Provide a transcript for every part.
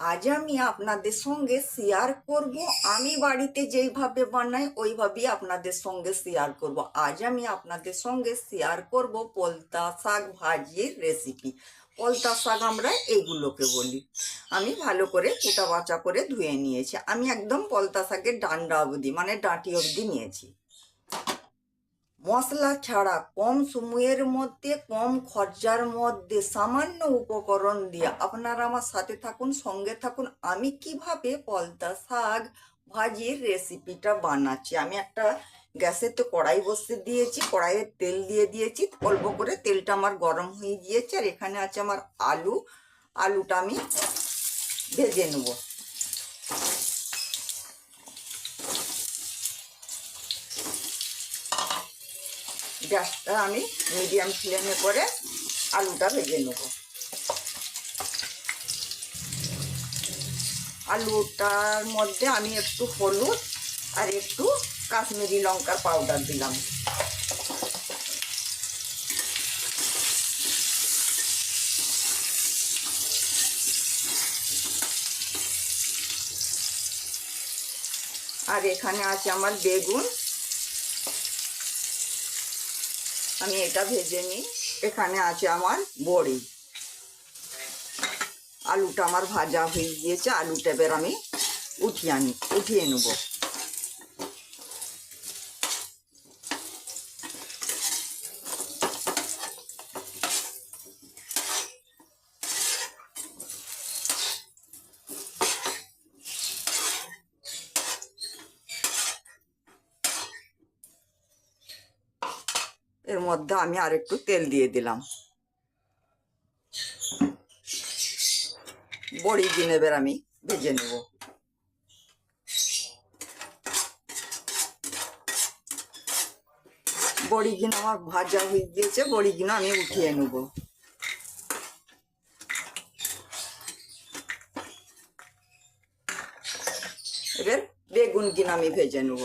আজ আমি আপনাদের সঙ্গে শেয়ার করব। আমি বাড়িতে যেইভাবে বানাই, ওইভাবেই আপনাদের সঙ্গে শেয়ার করব। আজ আমি আপনাদের সঙ্গে শেয়ার করব পলতা শাক ভাজির রেসিপি পলতা শাক আমরা এইগুলোকে বলি। আমি ভালো করে কুটা বাচা করে ধুয়ে নিয়েছি। আমি একদম পলতা শাকের ডান্ডা অবধি মানে ডাঁটি অবধি নিয়েছি। মশলা ছাড়া কম সময়ের মধ্যে, কম খরচার মধ্যে সামান্য উপকরণ দিয়ে আপনারা আমার সাথে থাকুন, সঙ্গে থাকুন। আমি কীভাবে পলতা শাক ভাজির রেসিপিটা বানাচ্ছি? আমি একটা গ্যাসে তো কড়াই বসতে দিয়েছি, কড়াইয়ে তেল দিয়ে দিয়েছি। অল্প করে তেলটা আমার গরম হয়ে গিয়েছে আর এখানে আছে আমার আলু। আলুটা আমি ভেজে নেব। গ্যাসটা আমি মিডিয়াম ফ্লেমে করে আলুটা ভেজে নেব। আলুটার মধ্যে আমি একটু হলুদ আর একটু কাশ্মীরি লঙ্কার পাউডার দিলাম। আর এখানে আছে আমার বেগুন। আমি এটা ভেজে নিই। এখানে আছে আমার বড়ি। আলুটা আমার ভাজা হয়ে গিয়েছে, আলুটা এবার আমি উঠিয়ে আনি উঠিয়ে নেব। এর মধ্যে আমি আর একটু তেল দিয়ে দিলাম। বড়ি দিন এবার আমি ভেজে নেব। বড়ি গিন আমার ভাজা হয়ে গিয়েছে, বড়ি গিন আমি উঠিয়ে নেব। এবার বেগুন গিন আমি ভেজে নেব।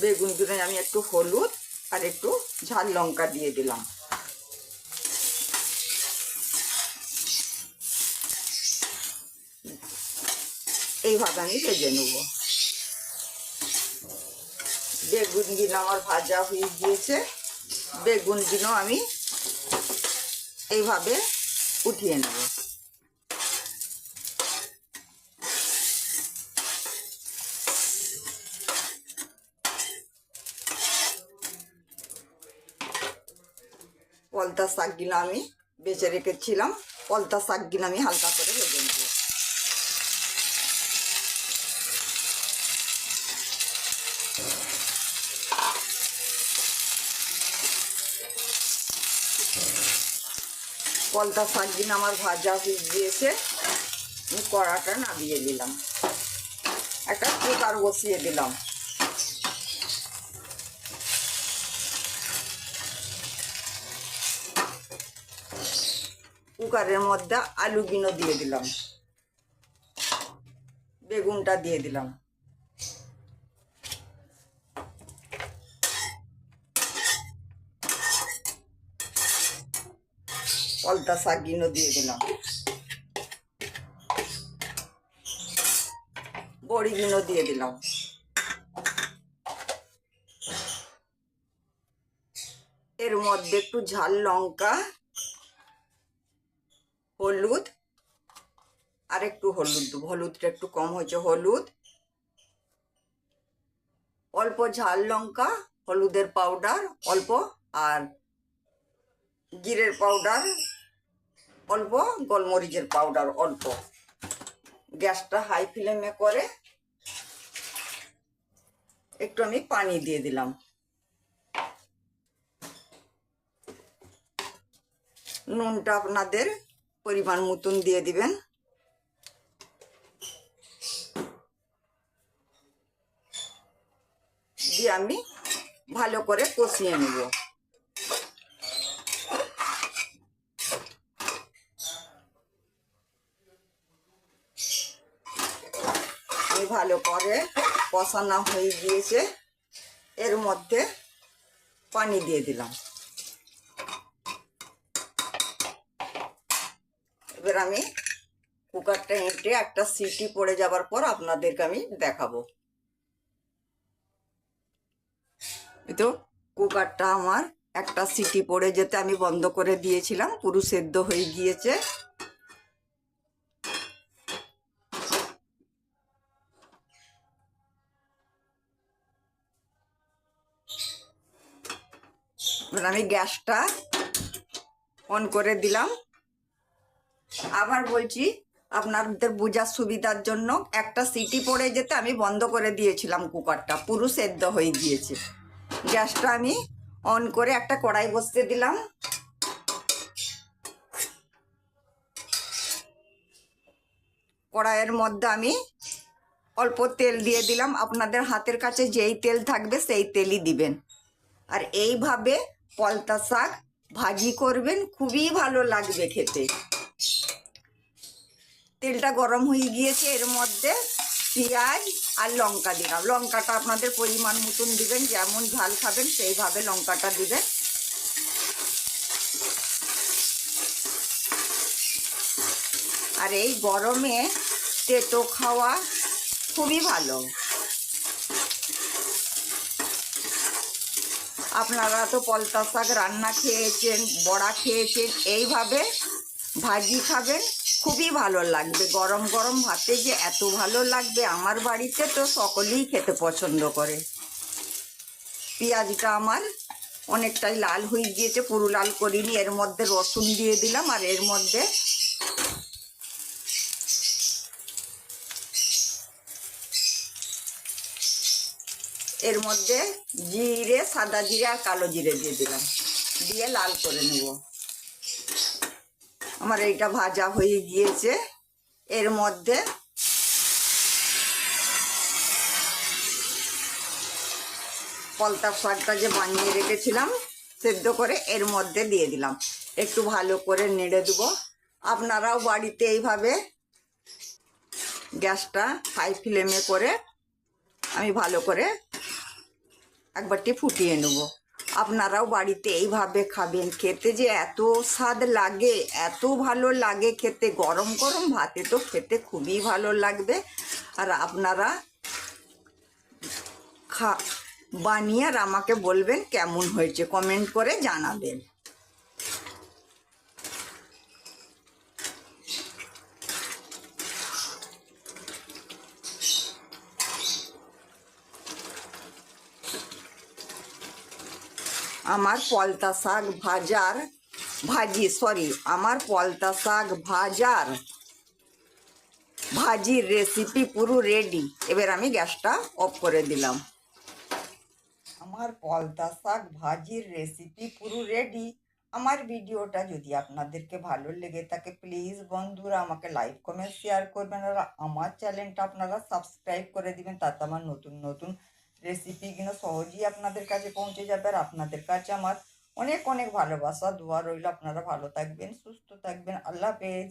বেগুন গুঁড়ে আমি একটু হলুদ আর একটু ঝাল লঙ্কা দিয়ে দিলাম। এইভাবে আমি ভেজে নেব। বেগুনগুলো আমার ভাজা হয়ে গিয়েছে। বেগুনগুলো আমি এইভাবে উঠিয়ে নেব। পলতা শাকগুলো আমি বেঁচে রেখেছিলাম। পলতা শাকগুলো আমি হালকা করে ভেজে নেব। পলতা শাকগুলো আমার ভাজা গিয়েছে। আমি কড়াটা নামিয়ে দিলাম একটা কুকার বসিয়ে দিলাম। কুকারের মধ্যে আলু গিনো দিয়ে দিলাম। বেগুনটা দিয়ে দিলাম। পলতা গিনো দিয়ে দিলাম। বড়ি গিনো দিয়ে দিলাম। এর মধ্যে একটু ঝাল লঙ্কা হলুদ, আর একটু হলুদ দেবো। হলুদটা একটু কম হয়েছে, হলুদ। অল্প ঝাল লঙ্কা, হলুদের পাউডার অল্প, আর জিরের পাউডার অল্প, গোলমরিচের পাউডার অল্প। গ্যাসটা হাই ফ্লেমে করে একটু আমি পানি দিয়ে দিলাম। নুনটা আপনাদের পরিমাণ মতন দিয়ে দিবেন। দিয়ে আমি ভালো করে কষিয়ে নেব। ভালো করে কষানো হয়ে গিয়েছে। এর মধ্যে পানি দিয়ে দিলাম। এবার আমি কুকারটা হেঁটে একটা সিটি পড়ে যাবার পর আপনাদেরকে আমি দেখাবো। তো কুকারটা আমার একটা সিটি পড়ে যেতে আমি বন্ধ করে দিয়েছিলাম, পুরো সেদ্ধ হয়ে গিয়েছে। আমি গ্যাসটা অন করে দিলাম। আবার বলছি, আপনাদের বোঝার সুবিধার জন্য একটা সিটি পড়ে যেতে আমি বন্ধ করে দিয়েছিলাম কুকারটা, পুরো সেদ্ধ হয়ে গিয়েছে। গ্যাসটা আমি অন করে একটা কড়াই বসতে দিলাম। কড়াইয়ের মধ্যে আমি অল্প তেল দিয়ে দিলাম। আপনাদের হাতের কাছে যেই তেল থাকবে সেই তেলই দিবেন। আর এইভাবে পলতা শাক ভাজি করবেন, খুবই ভালো লাগবে খেতে। তেলটা গরম হয়ে গিয়েছে, এর মধ্যে পেঁয়াজ আর লঙ্কা দিলাম লঙ্কাটা আপনাদের পরিমাণ মতন দিবেন, যেমন ঝাল খাবেন সেইভাবে লঙ্কাটা দিবেন। আর এই গরমে তেতো খাওয়া খুবই ভালো। আপনারা তো পলতা শাক রান্না খেয়েছেন, বড়া খেয়েছেন, এইভাবে ভাজি খাবেন, খুবই ভালো লাগবে। গরম গরম ভাতে যে এত ভালো লাগবে, আমার বাড়িতে তো সকলেই খেতে পছন্দ করে। পেঁয়াজটা আমার অনেকটাই লাল হয়ে গিয়েছে, পুরো লাল করিনি, এর মধ্যে রসুন দিয়ে দিলাম, আর এর মধ্যে এর মধ্যে জিরে, সাদা জিরে আর কালো জিরে দিয়ে দিলাম। দিয়ে লাল করে নেব। আমার এইটা ভাজা হয়ে গিয়েছে। এর মধ্যে পলতা শাকটা যে বানিয়ে রেখেছিলাম, সেদ্ধ করে এর মধ্যে দিয়ে দিলাম। একটু ভালো করে নেড়ে দেবো। আপনারাও বাড়িতে এইভাবে গ্যাসটা হাই ফ্লেমে করে আমি ভালো করে একবারটি ফুটিয়ে নেব। আপনারাও বাড়িতে এইভাবে খাবেন। খেতে যে এত স্বাদ লাগে, এত ভালো লাগে খেতে। গরম গরম ভাতে তো খেতে খুবই ভালো লাগবে। আর আপনারা খা বানিয়ে আর আমাকে বলবেন কেমন হয়েছে, কমেন্ট করে জানাবেন। আমার পলতা শাক ভাজার ভাজি সরি আমার পলতা শাক ভাজার ভাজির রেসিপি পুরো রেডি এবার আমি গ্যাসটা অফ করে দিলাম। আমার পলতা শাক ভাজির রেসিপি পুরো রেডি আমার ভিডিওটা যদি আপনাদেরকে ভালো লেগে থাকে প্লিজ বন্ধুরা আমাকে লাইক কমেন্ট শেয়ার করবেন। আর আমার চ্যানেলটা আপনারা সাবস্ক্রাইব করে দিবেন, তাতে আমার নতুন নতুন রেসিপিগুলো সহজেই আপনাদের কাছে পৌঁছে যাবে আর আপনাদের কাছে আমার অনেক অনেক ভালোবাসা, দোয়া রইল। আপনারা ভালো থাকবেন, সুস্থ থাকবেন। আল্লাহ হাফেজ।